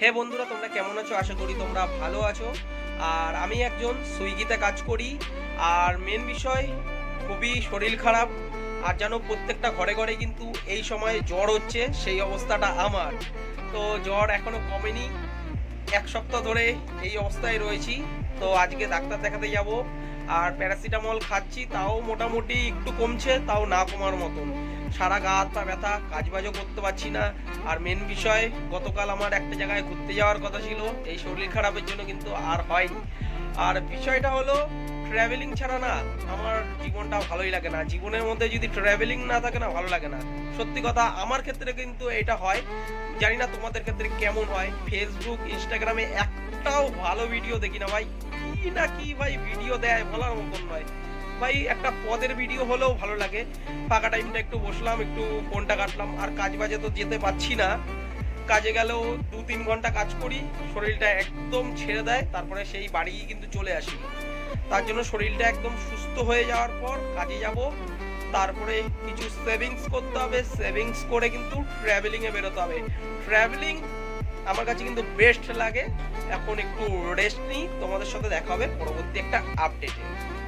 হে বন্ধুরা, তোমরা কেমন আছো? আশা করি তোমরা ভালো আছো। আর আমি একজন সুইগিতে কাজ করি, আর মেন বিষয় খুবই শরীর খারাপ। আর যেন প্রত্যেকটা ঘরে ঘরে কিন্তু এই সময় জ্বর হচ্ছে, সেই অবস্থাটা আমার। তো জ্বর এখনও কমেনি। এক সপ্তাহ ধরে এই অবস্থায় রয়েছি। তো আজকে ডাক্তার দেখাতে যাব। আর প্যারাসিটামল খাচ্ছি, তাও মোটামুটি একটু কমছে, তাও না কমার মতন। সারা গা, হাত পা ব্যথা, কাজবাজও করতে পারছি না। আর মেন বিষয়, গতকাল আমার একটা জায়গায় ঘুরতে যাওয়ার কথা ছিল। এই শরীর খারাপের জন্য কিন্তু আর হয়নি। আর বিষয়টা হলো ট্রাভেলিং ছাড়া না আমার জীবনটা ভালোই লাগে না। জীবনের মধ্যে যদি ট্রাভেলিং না থাকে না, ভালো লাগে না। সত্যি কথা, আমার ক্ষেত্রে কিন্তু এটা হয়। জানি না তোমাদের ক্ষেত্রে কেমন হয়। ফেসবুক ইনস্টাগ্রামে একটাও ভালো ভিডিও দেখি না ভাই। কি না কি ভাই ভিডিও দেয় বলার মতন নয়। ভাই, একটা পদের ভিডিও হলেও ভালো লাগে। ফাঁকা টাইমটা একটু বসলাম, একটু ফোনটা কাটলাম। আর কাজ বাজে তো যেতে পারছি না। কাজে গেলেও দু তিন ঘণ্টা কাজ করি, শরীরটা একদম ছেড়ে দেয়। তারপরে সেই বাড়ি কিন্তু চলে আসি। তার জন্য শরীরটা একদম সুস্থ হয়ে যাওয়ার পর কাজে যাব। তারপরে কিছু সেভিংস করতে হবে। সেভিংস করে কিন্তু ট্রাভেলিংয়ে বেরোতে হবে। ট্রাভেলিং আমার কাছে কিন্তু বেস্ট লাগে। এখন একটু রেস্ট নিই। তোমাদের সাথে দেখা হবে। পরবর্তী একটা আপডেটে